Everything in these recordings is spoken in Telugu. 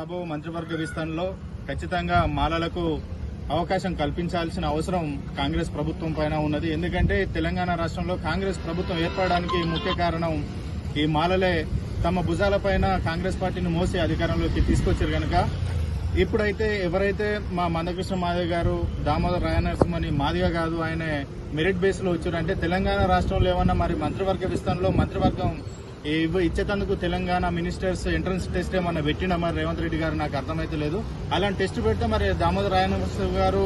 రాబో మంత్రివర్గ విస్తరణలో ఖచ్చితంగా మాలలకు అవకాశం కల్పించాల్సిన అవసరం కాంగ్రెస్ ప్రభుత్వం పైన ఉన్నది. ఎందుకంటే తెలంగాణ రాష్ట్రంలో కాంగ్రెస్ ప్రభుత్వం ఏర్పడడానికి ముఖ్య కారణం ఈ మాలలే తమ భుజాలపైన కాంగ్రెస్ పార్టీని మోసి అధికారంలోకి తీసుకొచ్చారు కనుక ఇప్పుడైతే ఎవరైతే మా మందకృష్ణ మాదిగ గారు దామోదర్ రాయనరసింహని మాదిగ కాదు ఆయన మెరిట్ బేస్లో వచ్చారు అంటే తెలంగాణ రాష్ట్రంలో ఏమన్నా మరి మంత్రివర్గ విస్తరణలో మంత్రివర్గం ఇచ్చేటందుకు తెలంగాణ మినిస్టర్స్ ఎంట్రన్స్ టెస్ట్ ఏమన్నా పెట్టినా మరి రేవంత్ రెడ్డి గారు నాకు అర్థమైతే లేదు. అలాంటి టెస్ట్ పెడితే మరి దామోదర్ రాయనరసింహ గారు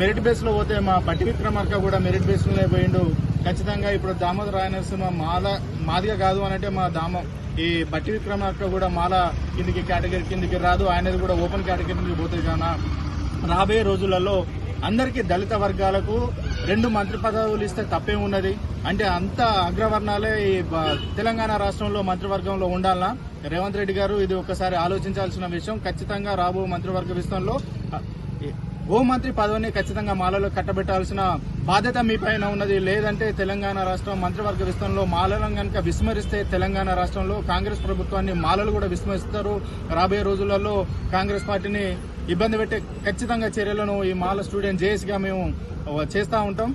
మెరిట్ బేస్లో పోతే మా బట్టి విక్రమార్క కూడా మెరిట్ బేస్లోనే పోయిండు. ఖచ్చితంగా ఇప్పుడు దామోదర్ రాయనరసింహ మాల మాదిగా కాదు అని అంటే మా దామ ఈ బట్టి విక్రమార్క కూడా మాల కిందికి కేటగిరీ కిందికి రాదు. ఆయనది కూడా ఓపెన్ కేటగిరీ పోతే పోతుంది రాబోయే రోజులలో అందరికీ దళిత వర్గాలకు రెండు మంత్రి పదవులు ఇస్తే తప్పే ఉన్నది? అంటే అంత అగ్రవర్ణాలే ఈ తెలంగాణ రాష్ట్రంలో మంత్రివర్గంలో ఉండాలనా? రేవంత్ రెడ్డి గారు ఇది ఒకసారి ఆలోచించాల్సిన విషయం. ఖచ్చితంగా రాబో మంత్రివర్గ విస్తరణలో హోంమంత్రి పదవిని ఖచ్చితంగా మాలలో కట్టబెట్టాల్సిన బాధ్యత మీ పైన ఉన్నది. లేదంటే తెలంగాణ రాష్ట్రం మంత్రివర్గ విస్తరణలో మాలలను కనుక విస్మరిస్తే తెలంగాణ రాష్ట్రంలో కాంగ్రెస్ ప్రభుత్వాన్ని మాలలు కూడా విస్మరిస్తారు. రాబోయే రోజులలో కాంగ్రెస్ పార్టీని ఇబ్బంది పెట్టే ఖచ్చితంగా చర్యలను ఈ మాల స్టూడెంట్ జేఎస్గా మేము చేస్తూ ఉంటాం.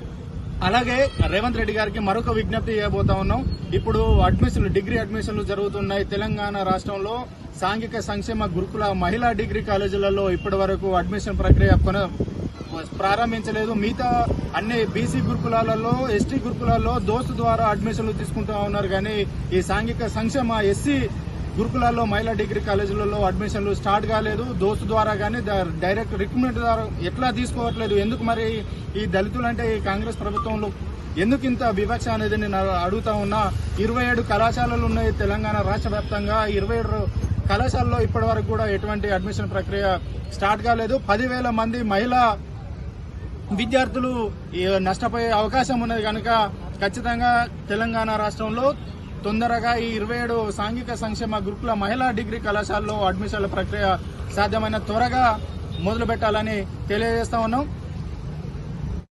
అలాగే రేవంత్ రెడ్డి గారికి మరొక విజ్ఞప్తి చేయబోతా ఉన్నాం. ఇప్పుడు అడ్మిషన్లు డిగ్రీ అడ్మిషన్లు జరుగుతున్నాయి తెలంగాణ రాష్ట్రంలో. సాంఘిక సంక్షేమ గురుకుల మహిళా డిగ్రీ కాలేజీలలో ఇప్పటి వరకు అడ్మిషన్ ప్రక్రియ కొన ప్రారంభించలేదు. మిగతా అన్ని బీసీ గురుకులాలలో ఎస్టీ గురుకులాల్లో దోస్తు ద్వారా అడ్మిషన్లు తీసుకుంటా ఉన్నారు. కానీ ఈ సాంఘిక సంక్షేమ ఎస్సీ గురుకులాల్లో మహిళా డిగ్రీ కాలేజీలలో అడ్మిషన్లు స్టార్ట్ కాలేదు. దోస్తు ద్వారా కానీ డైరెక్ట్ రిక్రూట్మెంట్ ద్వారా ఎట్లా తీసుకోవట్లేదు? ఎందుకు మరి ఈ దళితులు అంటే ఈ కాంగ్రెస్ ప్రభుత్వంలో ఎందుకు ఇంత వివక్ష అనేది నేను అడుగుతా ఉన్నా? ఇరవై ఏడు కళాశాలలు ఉన్నాయి తెలంగాణ రాష్ట్ర వ్యాప్తంగా. ఇరవై ఏడు కళాశాలలో ఇప్పటి వరకు కూడా ఎటువంటి అడ్మిషన్ ప్రక్రియ స్టార్ట్ కాలేదు. పదివేల మంది మహిళా విద్యార్థులు నష్టపోయే అవకాశం ఉన్నది కనుక ఖచ్చితంగా తెలంగాణ రాష్ట్రంలో తొందరగా ఈ ఇరవై ఏడు సాంఘిక సంక్షేమ గురుకుల మహిళా డిగ్రీ కళాశాలలో అడ్మిషన్ల ప్రక్రియ సాధ్యమైన త్వరగా మొదలు పెట్టాలని తెలియజేస్తా ఉన్నాం.